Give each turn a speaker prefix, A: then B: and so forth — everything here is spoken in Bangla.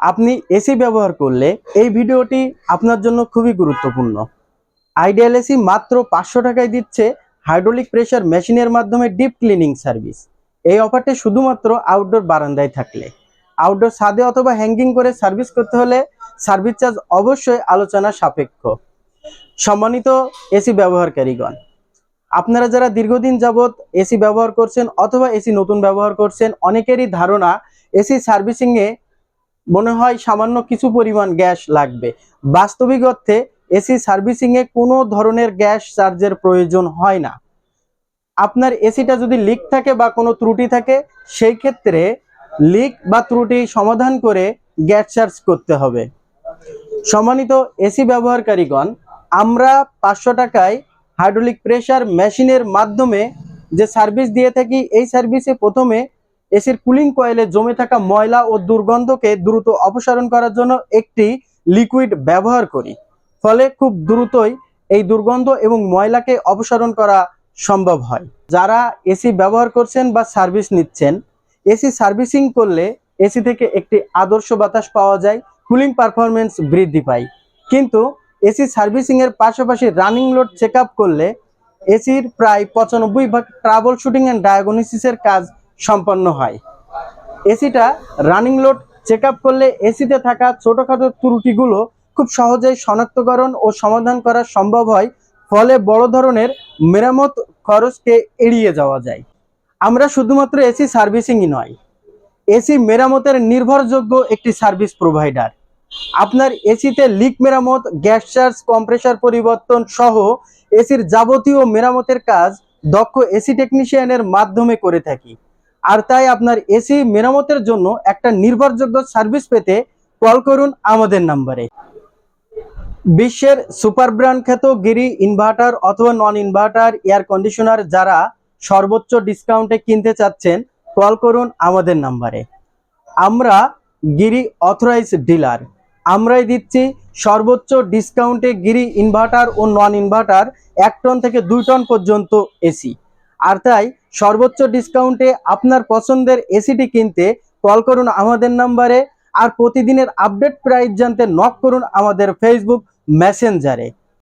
A: আপনি এসি ব্যবহার করলে এই ভিডিওটি আপনার জন্য খুবই গুরুত্বপূর্ণ। আইডিয়াল এসি মাত্র পাঁচশো টাকায় দিচ্ছে হাইড্রোলিক প্রেশার মেশিনের মাধ্যমে ডিপ ক্লিনিং সার্ভিস এই অফারটি শুধুমাত্র আউটডোর বারান্দায় থাকলে। আউটডোর ছাদে অথবা হ্যাঙ্গিং করে সার্ভিস করতে হলে সার্ভিস চার্জ অবশ্যই আলোচনা সাপেক্ষ। সম্মানিত এসি ব্যবহারকারীগণ, আপনারা যারা দীর্ঘদিন যাবৎ এসি ব্যবহার করছেন অথবা এসি নতুন ব্যবহার করছেন, অনেকেরই ধারণা এসি সার্ভিসিংয়ে মনে হয় সামান্য কিছু পরিমাণ গ্যাস লাগবে। বাস্তবিক অর্থে এসি সার্ভিসিংয়ে কোনো ধরনের গ্যাস চার্জের প্রয়োজন হয় না। আপনার এসিটা যদি লিক থাকে বা কোনো ত্রুটি থাকে, সেই ক্ষেত্রে লিক বা ত্রুটি সমাধান করে গ্যাস চার্জ করতে হবে। সম্মানিত এসি ব্যবহারকারীগণ, আমরা পাঁচশো টাকায় হাইড্রোলিক প্রেশার মেশিনের মাধ্যমে যে সার্ভিস দিয়ে থাকি, এই সার্ভিসে প্রথমে এসির কুলিং কয়েলে জমে থাকা ময়লা ও দুর্গন্ধকে দ্রুত অপসারণ করার জন্য একটি লিকুইড ব্যবহার করি। ফলে খুব দ্রুতই এই দুর্গন্ধ এবং ময়লাকে অপসারণ করা সম্ভব হয়। যারা এসি ব্যবহার করছেন বা সার্ভিস নিচ্ছেন, এসি সার্ভিসিং করলে এসি থেকে একটি আদর্শ বাতাস পাওয়া যায়, কুলিং পারফরমেন্স বৃদ্ধি পায়। কিন্তু এসি সার্ভিসিং এর পাশাপাশি রানিং লোড চেক করলে এসির প্রায় পঁচানব্বই ভাগ ট্রাবল শুটিং অ্যান্ড ডায়াগনোসিসের কাজ সম্পন্ন হয়। এসিটা রানিং লোড চেক করলে এসিতে থাকা ছোটখাটো ত্রুটিগুলো খুব সহজেই শনাক্তকরণ ও সমাধান করা সম্ভব হয়, ফলে বড় ধরনের মেরামত খরচকে এড়িয়ে যাওয়া যায়। আমরা শুধুমাত্র এসি সার্ভিসিংই নয়, এসি মেরামতের নির্ভরযোগ্য একটি সার্ভিস প্রোভাইডার। আপনার এসিতে লিক মেরামত, গ্যাস চার্জ, কম্প্রেসার পরিবর্তন সহ এসির যাবতীয় মেরামতের কাজ দক্ষ এসি টেকনিশিয়ানের মাধ্যমে করে থাকি। আর তাই আপনার এসি মেরামতের জন্য একটা নির্ভরযোগ্য সার্ভিস পেতে কল করুন আমাদের নাম্বারে। বিশ্বের সুপার ব্র্যান্ড খ্যাত গিরি ইনভার্টার অথবা নন ইনভার্টার, এয়ার কন্ডিশনার যারা সর্বোচ্চ ডিসকাউন্টে কিনতে চাচ্ছেন, কল করুন আমাদের নাম্বারে। আমরা গিরি অথরাইজ ডিলার। আমরাই দিচ্ছি সর্বোচ্চ ডিসকাউন্টে গিরি ইনভার্টার ও নন ইনভার্টার এক টন থেকে দুই টন পর্যন্ত এসি। আর তাই সর্বোচ্চ ডিসকাউন্টে আপনার পছন্দের এসিটি কিনতে কল করুন আমাদের নাম্বারে আর প্রতিদিনের আপডেট প্রাইস জানতে নক করুন আমাদের ফেসবুক মেসেঞ্জারে